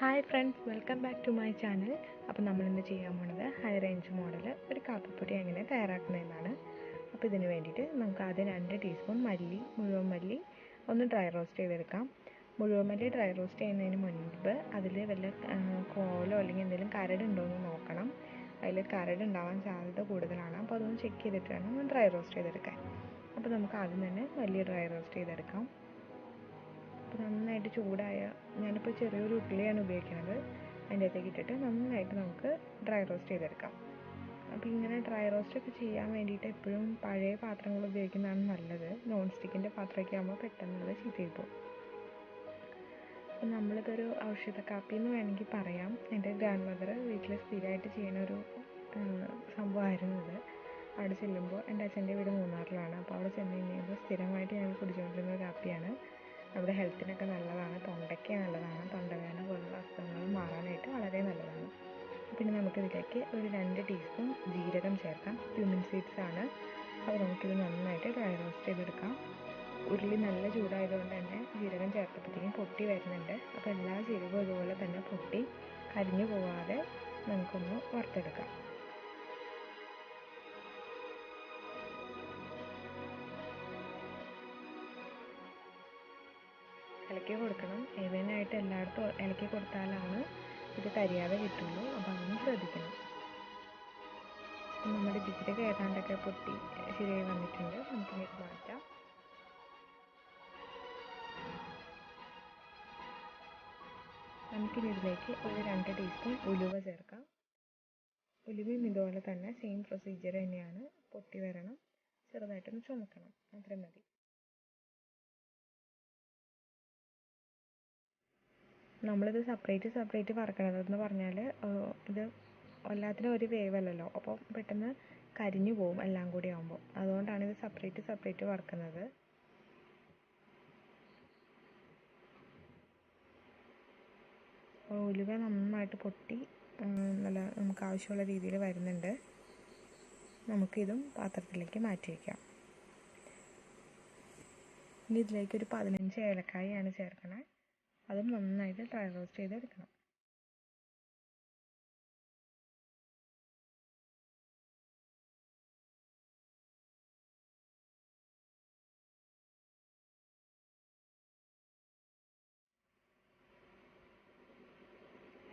Hi friends welcome back to my channel അപ്പോൾ നമ്മളിന്ന് ചെയ്യാൻ പോണത് ഹൈ റേഞ്ച് മോഡൽ ഒരു കാപ്പിപ്പൊടി എങ്ങനെ തയ്യാറാക്കുന്നതെന്നാണ് അപ്പോൾ ഇതിന് വേണ്ടിയിട്ട് നമുക്ക് ആദ്യം രണ്ട് ടീസ്പൂൺ മല്ലി മുഴുവൻ മല്ലി ഒന്ന് ഡ്രൈ റോസ്റ്റ് ചെയ്തെടുക്കാം. മുഴുവൻ മല്ലി ഡ്രൈ റോസ്റ്റ് ചെയ്യുന്നതിന് മുൻപ് അതിൽ വല്ല കോലോ അല്ലെങ്കിൽ എന്തെങ്കിലും കരടുണ്ടോ എന്ന് നോക്കണം. അതിൽ കരട് ഉണ്ടാവാൻ സാധ്യത കൂടുതലാണ്. അപ്പോൾ അതൊന്ന് ചെക്ക് ചെയ്തിട്ട് വേണം ഡ്രൈ റോസ്റ്റ് ചെയ്തെടുക്കാൻ. അപ്പോൾ നമുക്ക് ആദ്യം തന്നെ മല്ലി ഡ്രൈ റോസ്റ്റ് ചെയ്തെടുക്കാം. അപ്പോൾ നന്നായിട്ട് ചൂടായ ഞാനിപ്പോൾ ചെറിയൊരു ഉരുളിയാണ് ഉപയോഗിക്കുന്നത്. അതിന്റെ അകത്തേക്ക് ഇട്ടിട്ട് നന്നായിട്ട് നമുക്ക് ഡ്രൈ റോസ്റ്റ് ചെയ്തെടുക്കാം. അപ്പോൾ ഇങ്ങനെ ഡ്രൈ റോസ്റ്റ് ഒക്കെ ചെയ്യാൻ വേണ്ടിയിട്ട് എപ്പോഴും പഴയ പാത്രങ്ങൾ ഉപയോഗിക്കുന്നതാണ് നല്ലത്. നോൺ സ്റ്റിക്കിന്റെ പാത്രമൊക്കെ ആകുമ്പോൾ പെട്ടെന്ന് ചീത്തയായി പോകും അപ്പോൾ നമ്മളിതൊരു ഔഷധ കാപ്പി എന്ന് വേണമെങ്കിൽ പറയാം. എന്റെ ഗ്രാൻഡ് മദർ വീട്ടിൽ സ്ഥിരമായിട്ട് ചെയ്യുന്ന ഒരു സംഭവമായിരുന്നു ഇത്. അവിടെ ചെല്ലുമ്പോൾ എന്റെ അച്ഛന്റെ വീട് മൂന്നാറിലാണ്. അപ്പോൾ അവിടെ ചെന്ന് കഴിഞ്ഞാൽ സ്ഥിരമായിട്ട് ഞങ്ങൾ കുടിച്ചുകൊണ്ടിരുന്ന ഒരു കാപ്പിയാണ്. നമ്മുടെ ഹെൽത്തിനൊക്കെ നല്ലതാണ് തൊണ്ടയ്ക്ക് നല്ലതാണ് തൊണ്ടവേദന പോലുള്ള അസുഖങ്ങൾ മാറാനായിട്ട് വളരെ നല്ലതാണ്. പിന്നെ നമുക്കിതിലേക്ക് ഒരു രണ്ട് ടീസ്പൂൺ ജീരകം ചേർക്കാം. ക്യൂമിൻ സീഡ്സ് ആണ്. അപ്പോൾ നമുക്കിത് നന്നായിട്ട് ഡ്രൈ റോസ്റ്റ് ചെയ്തെടുക്കാം. ഉരുളി നല്ല ചൂടായതുകൊണ്ട് തന്നെ ജീരകം ചേർത്തപ്പോഴത്തേക്കും പൊട്ടി വരുന്നുണ്ട്. അപ്പോൾ എല്ലാ ജീരകവും ഇതുപോലെ തന്നെ പൊട്ടി കരിഞ്ഞു പോവാതെ നമുക്കൊന്ന് വറുത്തെടുക്കാം. ഇളക്കി കൊടുക്കണം. ഏവനായിട്ട് എല്ലായിടത്തും ഇളക്കി കൊടുത്താലാണ് ഇത് കരിയാതെ കിട്ടുള്ളൂ. അപ്പോൾ അങ്ങനെ ശ്രദ്ധിക്കണം. നമ്മുടെ ജീരകം ഏതാണ്ടൊക്കെ പൊട്ടി ശരിയായി വന്നിട്ടുണ്ട്. നമുക്ക് മാറ്റാം. നമുക്കിനി ഇതിലേക്ക് ഒരു രണ്ട് ടീസ്പൂൺ ഉലുവ ചേർക്കാം. ഉലുവയും ഇതുപോലെ തന്നെ സെയിം പ്രൊസീജിയർ തന്നെയാണ്. പൊട്ടി വരണം. ചെറുതായിട്ടൊന്ന് ചുമക്കണം. അത്രയും മതി. നമ്മളിത് സെപ്പറേറ്റ് സെപ്പറേറ്റ് വറക്കണതെന്ന് പറഞ്ഞാൽ ഇത് എല്ലാത്തിനും ഒരു വേവല്ലല്ലോ അപ്പോൾ പെട്ടെന്ന് കരിഞ്ഞു പോകും എല്ലാം കൂടി ആകുമ്പോൾ അതുകൊണ്ടാണ് ഇത് സെപ്പറേറ്റ് സെപ്പറേറ്റ് വറക്കുന്നത്. ഉലുവ നന്നായിട്ട് പൊട്ടി നല്ല നമുക്ക് ആവശ്യമുള്ള രീതിയിൽ വരുന്നുണ്ട്. നമുക്കിതും പാത്രത്തിലേക്ക് മാറ്റി വയ്ക്കാം ഇനി ഇതിലേക്ക് ഒരു പതിനഞ്ച് ഏലക്കായാണ് ചേർക്കണേ. അതും നന്നായിട്ട് ഡ്രൈ റോസ്റ്റ് ചെയ്തെടുക്കണം.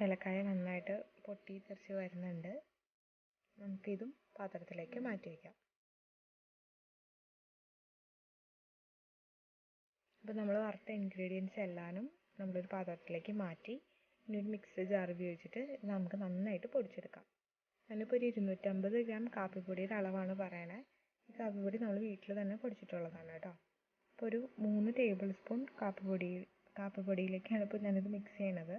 ഏലക്കായ നന്നായിട്ട് പൊട്ടി തെറിച്ച് വരുന്നുണ്ട്. നമുക്കിതും പാത്രത്തിലേക്ക് മാറ്റി വയ്ക്കാം അപ്പോൾ നമ്മൾ വറുത്ത ഇൻഗ്രീഡിയൻസ് എല്ലാനും നമ്മളൊരു പാത്രത്തിലേക്ക് മാറ്റി ഇനി ഒരു മിക്സി ജാർ ഉപയോഗിച്ചിട്ട് നമുക്ക് നന്നായിട്ട് പൊടിച്ചെടുക്കാം. ഞാനിപ്പോൾ ഒരു ഇരുന്നൂറ്റമ്പത് ഗ്രാം കാപ്പിപ്പൊടിയുടെ അളവാണ് പറയണേ. ഈ കാപ്പിപ്പൊടി നമ്മൾ വീട്ടിൽ തന്നെ പൊടിച്ചിട്ടുള്ളതാണ് കേട്ടോ. അപ്പോൾ ഒരു മൂന്ന് ടേബിൾ സ്പൂൺ കാപ്പിപ്പൊടി കാപ്പിപ്പൊടിയിലേക്കാണ് ഇപ്പോൾ ഞാനിത് മിക്സ് ചെയ്യണത്.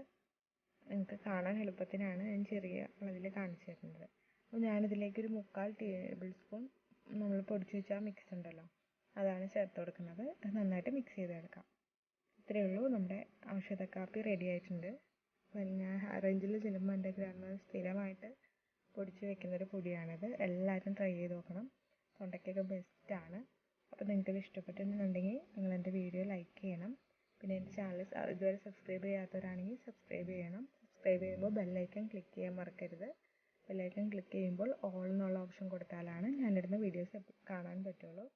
നിങ്ങൾക്ക് കാണാൻ എളുപ്പത്തിനാണ് ഞാൻ ചെറിയ അളവിൽ കാണിച്ചു തരുന്നത്. അപ്പോൾ ഞാനിതിലേക്ക് ഒരു മുക്കാൽ ടേബിൾ സ്പൂൺ നമ്മൾ പൊടിച്ചു വെച്ച മിക്സ് ഉണ്ടല്ലോ അതാണ് ചേർത്ത് കൊടുക്കുന്നത്. അത് നന്നായിട്ട് മിക്സ് ചെയ്തെടുക്കാം. ഇത്രയേ ഉള്ളൂ. നമ്മുടെ ഔഷധ കാപ്പി റെഡി ആയിട്ടുണ്ട്. അപ്പം ഞാൻ അറേഞ്ചിൽ ചെല്ലുമ്പോൾ എന്റെ ഗ്രാമ സ്ഥിരമായിട്ട് പൊടിച്ച് വെക്കുന്നൊരു പൊടിയാണിത്. എല്ലാവരും ട്രൈ ചെയ്ത് നോക്കണം. തൊണ്ടയ്ക്കൊക്കെ ബെസ്റ്റാണ് അപ്പോൾ ഇത് ഇഷ്ടപ്പെട്ടിട്ടുണ്ടെങ്കിൽ നിങ്ങൾ എന്റെ വീഡിയോ ലൈക്ക് ചെയ്യണം. പിന്നെ എന്റെ ചാനൽ ഇതുവരെ സബ്സ്ക്രൈബ് ചെയ്യാത്തവരാണെങ്കിൽ സബ്സ്ക്രൈബ് ചെയ്യണം. സബ്സ്ക്രൈബ് ചെയ്യുമ്പോൾ ബെല്ലൈക്കൺ ക്ലിക്ക് ചെയ്യാൻ മറക്കരുത്. ബെല്ലൈക്കൺ ക്ലിക്ക് ചെയ്യുമ്പോൾ ഓൾ എന്നുള്ള ഓപ്ഷൻ കൊടുത്താലാണ് ഞാനിടുന്ന വീഡിയോസ് കാണാൻ പറ്റുള്ളൂ.